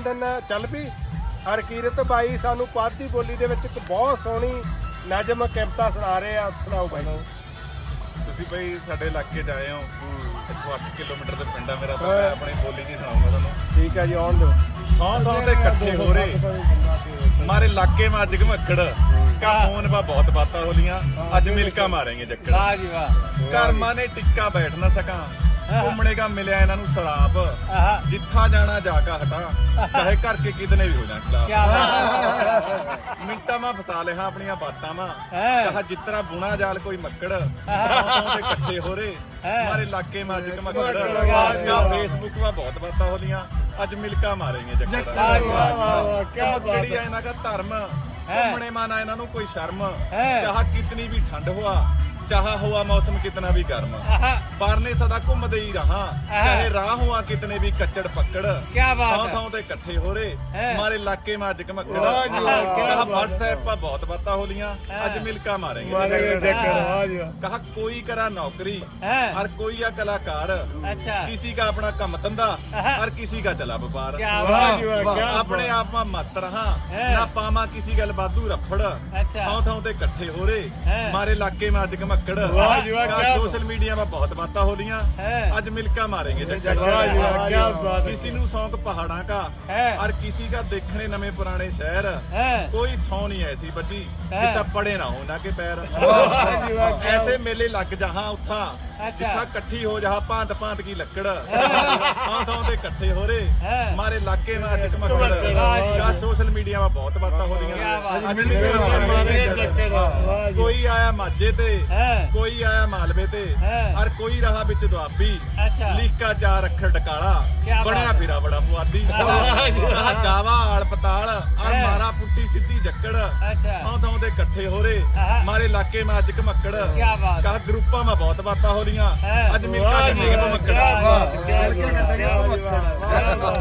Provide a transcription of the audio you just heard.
ਦਿਨ ਚੱਲ ਪਈ ਹਰਕੀਰਤ ਬਾਈ ਸਾਨੂੰ ਪਾਦੀ ਬੋਲੀ ਦੇ ਵਿੱਚ ਇੱਕ ਬਹੁਤ ਸੋਹਣੀ ਨਜ਼ਮ ਕਵਿਤਾ ਸੁਣਾ ਰਹੇ ਆ। ਸੁਣਾਓ ਬਾਈ। ਤੁਸੀਂ ਬਈ ਸਾਡੇ ਇਲਾਕੇ 'ਚ ਹੋ। ਇੱਥੋਂ 8 ਕਿਲੋਮੀਟਰ ਦੇ ਪਿੰਡ ਮੇਰਾ ਤਾਂ ਮੈਂ ਆਪਣੀ ਬੋਲੀ 'ਚ ਸੁਣਾਉਂਗਾ ਤੁਹਾਨੂੰ। ਠੀਕ ਆ ਜੀ ਆਉਣ ਦਿਓ। ਥਾਂ ਥਾਂ ਤੇ ਇਕੱਠੇ ਹੋ ਰਹੇ। ਮਾਰੇ ਇਲਾਕੇ 'ਮੇ ਅੱਜ ਘਮਕੜ ਕਾ ਮੋਨ ਬਹੁਤ ਬਾਤਾਂ ਹੋਲੀਆਂ ਅੱਜ ਮਿਲਕਾ ਮਾਰਾਂਗੇ ਜੱਕੜ। ਵਾਹ ਜੀ ਵਾਹ। ਕਰਮਾਂ ਨੇ ਟਿੱਕਾ ਬੈਠ ਨਾ ਸਕਾਂ। ਘੁੰਮਣੇ ਕਾ ਮਿਲਿਆ ਇਹਨਾਂ ਨੂੰ ਸ਼ਰਾਬ। ਜਿੱਥਾ ਜਾਣਾ ਜਾ ਕੇ ਹਟਾ। ਚਾਹੇ ਘਰ ਕੇ ਕਿਦਨੇ ਵੀ ਹੋ ਜਾਣ ਕਿਆ ਮਿੰਟਾਂ ਮਾ ਫਸਾ ਲਿਆ ਆਪਣੀਆਂ ਬਾਤਾਂ ਮਾ। ਕਹਾ ਜਿਤਰਾ ਬੁਣਾ ਜਾਲ ਕੋਈ ਮੱਕੜ ਆਹ। ਦੇ ਹੋ ਰੇ ਮਾਰੇ ਇਲਾਕੇ ਮਾ ਅੱਜ ਕਮਕੜ ਵਾਹ, ਫੇਸਬੁੱਕ ਮਾ ਬਹੁਤ ਬਾਤਾਂ ਹੋਲੀਆਂ ਅੱਜ ਮਿਲਕਾ ਮਾਰੇਗੇ ਜੱਕੜ। ਵਾਹ, ਵਾਹ, ਆ ਇਹਨਾਂ ਦਾ ਧਰਮ? ਘੁੰਮਣੇ ਮਾ ਨਾ ਇਹਨਾਂ ਨੂੰ ਕੋਈ ਸ਼ਰਮ। ਚਾਹ ਕਿਤਨੀ ਵੀ ਠੰਡ ਹੋਆ। ਚਾਹਾ ਹੋਆ ਮੌਸਮ ਕਿਤਨਾ ਵੀ ਗਰਮ। ਪਰਨੇ ਸਦਾ ਘੁੰਮਦੇ ਹੀ ਰਹਾ। ਚਾਹੇ ਰਾਹ ਹੋਆ ਕਿਤਨੇ ਵੀ ਕੱਚੜ ਪੱਕੜ ਕੀ ਬਾਤ ਥਾਂ ਥਾਂ ਤੇ ਇਕੱਠੇ ਹੋ ਰੇ। ਮਾਰੇ ਇਲਾਕੇ ਮਾ ਅੱਜ ਕਹਾ WhatsApp ਪਾ ਬਹੁਤ ਬਾਤਾਂ ਹੋ ਲੀਆਂ। ਅੱਜ ਮਿਲਕਾ ਮਾਰेंगे ਕਹਾ ਕੋਈ ਕਰਾ ਨੌਕਰੀ ਹਰ ਕੋਈ ਆ ਕਲਾਕਾਰ। ਅੱਛਾ। ਕਿਸੇ ਦਾ ਆਪਣਾ ਕੰਮ ਧੰਦਾ ਹਰ ਕਿਸੇ ਦਾ ਚਲਾ ਵਪਾਰ। ਆਪਣੇ ਆਪ ਮਾ ਮਸਤ ਰਹਾ। ਨਾ ਪਾਵਾਂ ਕਿਸੇ ਗੱਲ ਬਾਦੂ ਰਫੜ। ਥਾਂ ਥਾਂ ਤੇ ਇਕੱਠੇ ਹੋ ਰਹੇ ਮਾਰੇ ਇਲਾਕੇ ਮਾ ਅੱਜ वाह जी वाह, का क्या सोशल मीडिया में बहुत बातें हो लिया है आज मिलका मारेंगे जक्कड़ वाह जी वाह क्या बात है किसी ਨੂੰ शौक पहाड़ा का है और किसी का देखने नवे पुराने शहर है कोई थौ नहीं ऐसी बची है। जितना पड़े ना हो ना के पैर वाह जी वाह, क्या- ऐसे मेले लग जहां उठा अच्छा ਜਿੱਥਾ ਇਕੱਠੀ ਹੋ ਜਾ ਭਾਂਤ ਭਾਂਤ ਕੀ ਲੱਕੜ। ਥਾਂ ਥਾਂ ਤੇ ਇਕੱਠੇ ਹੋ ਰਹੇ ਮਾਰੇ ਇਲਾਕੇ ਮਾ ਅੱਜ ਕਮਕੜ ਕਾ ਸੋਸ਼ਲ ਮੀਡੀਆ ਮਾ ਬਹੁਤ ਬਾਤਾਂ ਹੋ ਰਹੀਆਂ ਅੱਜ ਵੀ ਕੋਈ ਆਇਆ ਮਾਝੇ ਤੇ ਕੋਈ ਆਇਆ ਮਾਲਵੇ ਤੇ ਔਰ ਕੋਈ ਰਹਾ ਵਿੱਚ ਦੁਆਬੀ। ਲੀਕਾ ਚਾਰ ਅੱਖਰ ਡਕਾਲਾ। ਬਣਿਆ ਫਿਰਾ ਬੜਾ ਪੁਆਦੀ ਗਾਵਾ ਆਲ ਆ ਮਾਰਾ ਪੁੱਟੀ ਸਿੱਧੀ ਜੱਕੜ। ਅੱਛਾ। ਥਾਂ ਥਾਂ ਦੇ ਇਕੱਠੇ ਹੋ ਰਹੇ। ਮਾਰੇ ਇਲਾਕੇ ਮੈਂ ਅੱਜ ਘਮੱਕੜ। ਕੀ ਕਾ ਗਰੁੱਪਾਂ ਮੈਂ ਬਹੁਤ ਬਾਤਾਂ ਹੋ ਲੀਆਂ ਹੈਂ। ਅੱਜ ਮਿਲਕਾ ਵਾਹ ਜੀ, ਕੰਨੇ ਕੇ ਵਾਹ, ਮੱਕੜ ਕਿਆ ਬਾਤ, ਕਿਆ ਬਾਤ,